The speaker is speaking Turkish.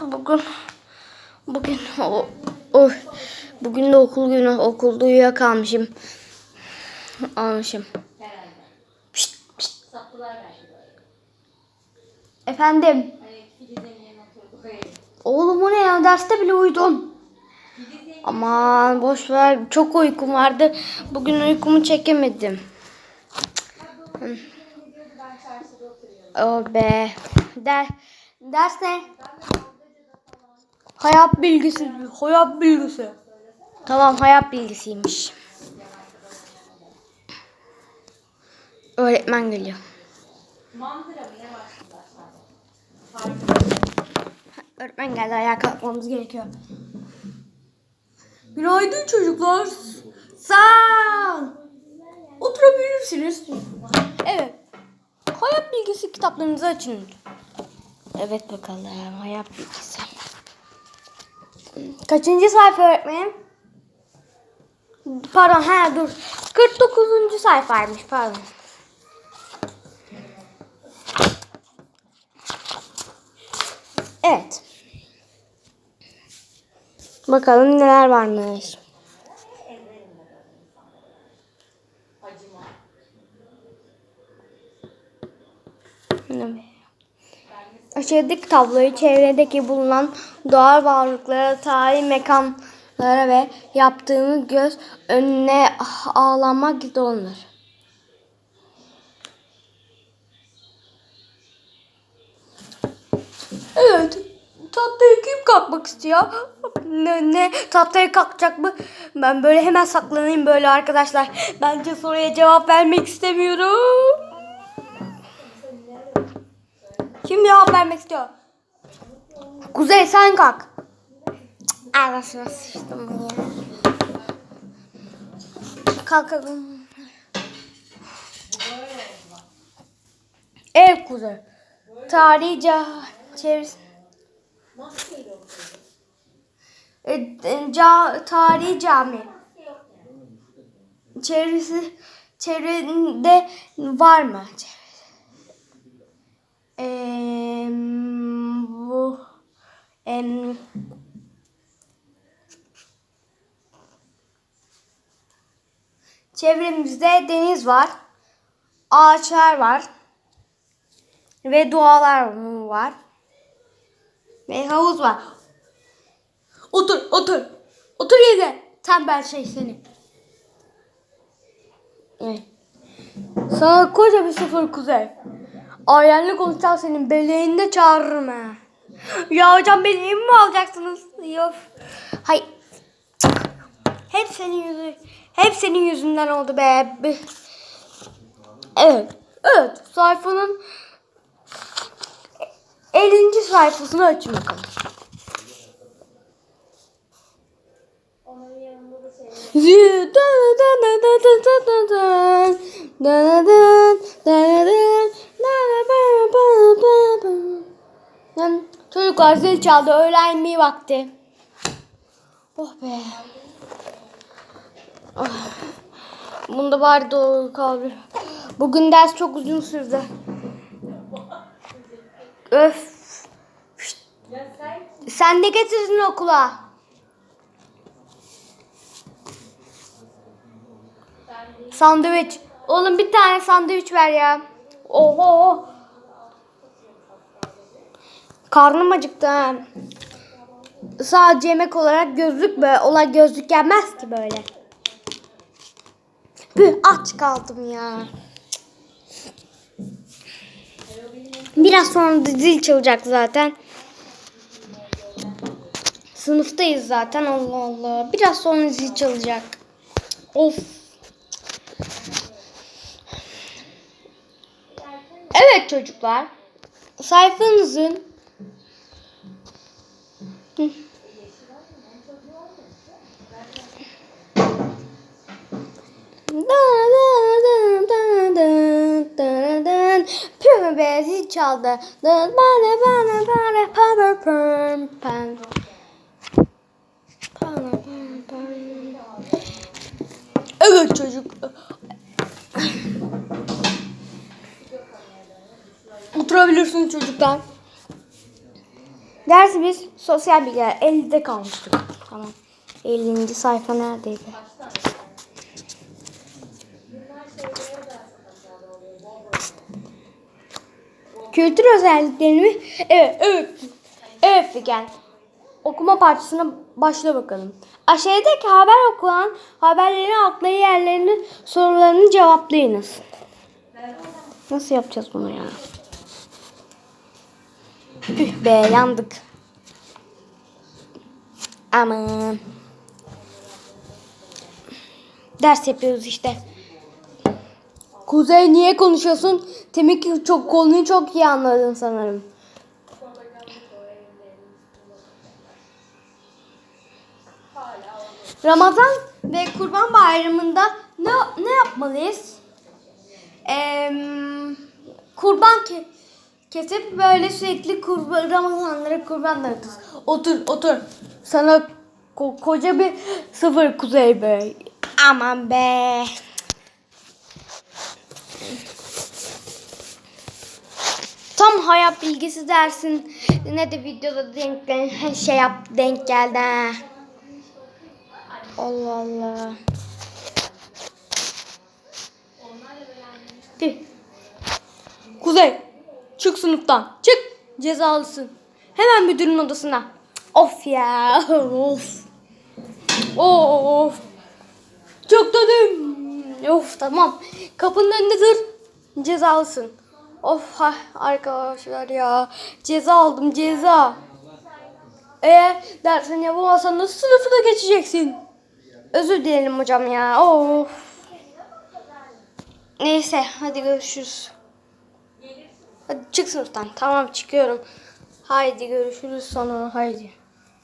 Bugün bugün o, o bugün de okul günü okulda uyuyakalmışım. Almışım. Pişt, pişt. Efendim. Oğlum o ne ya derste bile uyudum. Aman boş ver çok uykum vardı. Bugün uykumu çekemedim. Oh be. Der, ders ne? Hayat bilgisi. Hayat bilgisi. Tamam hayat bilgisiymiş. Öğretmen geliyor. Öğretmen geldi ayağa kalkmamız gerekiyor. Günaydın çocuklar. Sağ. Oturabilirsiniz. Evet. Hayat bilgisi kitaplarınızı açın. Evet bakalım hayat bilgisi. Kaçıncı sayfa öğretmenim? Pardon he dur. 49. sayfaymış pardon. Evet. Bakalım neler varmış. Aşağıdaki tabloyu çevredeki bulunan doğal varlıklara, tarihi mekanlara ve yaptığını göz önüne ağlamak olunur. Evet. Tahtaya kim kalkmak istiyor? Ne, ne? Tahtaya kalkacak mı? Ben böyle hemen saklanayım böyle arkadaşlar. Bence soruya cevap vermek istemiyorum. Kim cevap vermek istiyor? Kuzey sen kalk. Cık, Arasına sıçtım ya. Kalkalım. Ev Kuzey. Tarihi çevresi. E, e, ca, tarihi cami. Çevresi çevrede var mı? Eee bu em, çevremizde deniz var. Ağaçlar var. Ve dualar var. Ve havuz var. Otur, otur. Otur yerine. Tembel şey seni. Evet. Sana koca bir sıfır kuzey. Ailenle konuşacağım senin beleğinde çağırırım ha. Ya hocam beleğimi mi alacaksınız? Yok. Hay. Hep senin yüzü. Hep senin yüzünden oldu be. Evet. Evet. Sayfanın 50. sayfasını açın bakalım. Çocuklar zil çaldı. Öğlen yemeği vakti. Oh be. Ah. Bunda bari doğru kaldı. Bugün ders çok uzun sürdü. Öf. Şşt. Sen ne getirdin okula? Sandviç. Oğlum bir tane sandviç ver ya. Oho. Karnım acıktı. Sadece yemek olarak gözlük böyle. Olay gözlük yenmez ki böyle. Püh aç kaldım ya. Biraz sonra da zil çalacak zaten. Sınıftayız zaten Allah Allah. Biraz sonra zil çalacak. Of. Evet çocuklar. Sayfanızın Püh be zil çaldı. Bana bana bana. Bana bana bana. Evet çocuk. Çıkabilirsiniz çocuklar. Dersimiz sosyal bilgiler. 50'de kalmıştık. Tamam. 50. sayfa neredeydi? Kültür özelliklerini evet evet evet Figen. Okuma parçasına başla bakalım. Aşağıdaki haber okulan haberlerin altında yerlerini sorularını cevaplayınız. Nasıl yapacağız bunu ya? Üh be yandık. Aman. Ders yapıyoruz işte. Kuzey niye konuşuyorsun? Demek ki çok konuyu çok iyi anladın sanırım. Ramazan ve Kurban Bayramı'nda ne ne yapmalıyız? Eee, kurban ke kesip böyle sürekli kurban Ramazanlara kurban dağıtırız. Otur otur. Sana ko- koca bir sıfır Kuzey Bey. Aman be. Hayat bilgisi dersin. Ne de videoda denk gel- şey yap denk geldi. ha. Allah Allah. Kuzey, çık sınıftan. Çık. Cezalısın. Hemen müdürün odasına. Of ya. Of. Of. Çok dedim. Of tamam. Kapının önünde dur. Cezalısın. Of ha, arkadaşlar ya. Ceza aldım ceza. Eğer dersini yapamazsan nasıl sınıfı da geçeceksin? Özür dilerim hocam ya. Of. Neyse hadi görüşürüz. Hadi çık sınıftan. Tamam çıkıyorum. Haydi görüşürüz sonra. Haydi.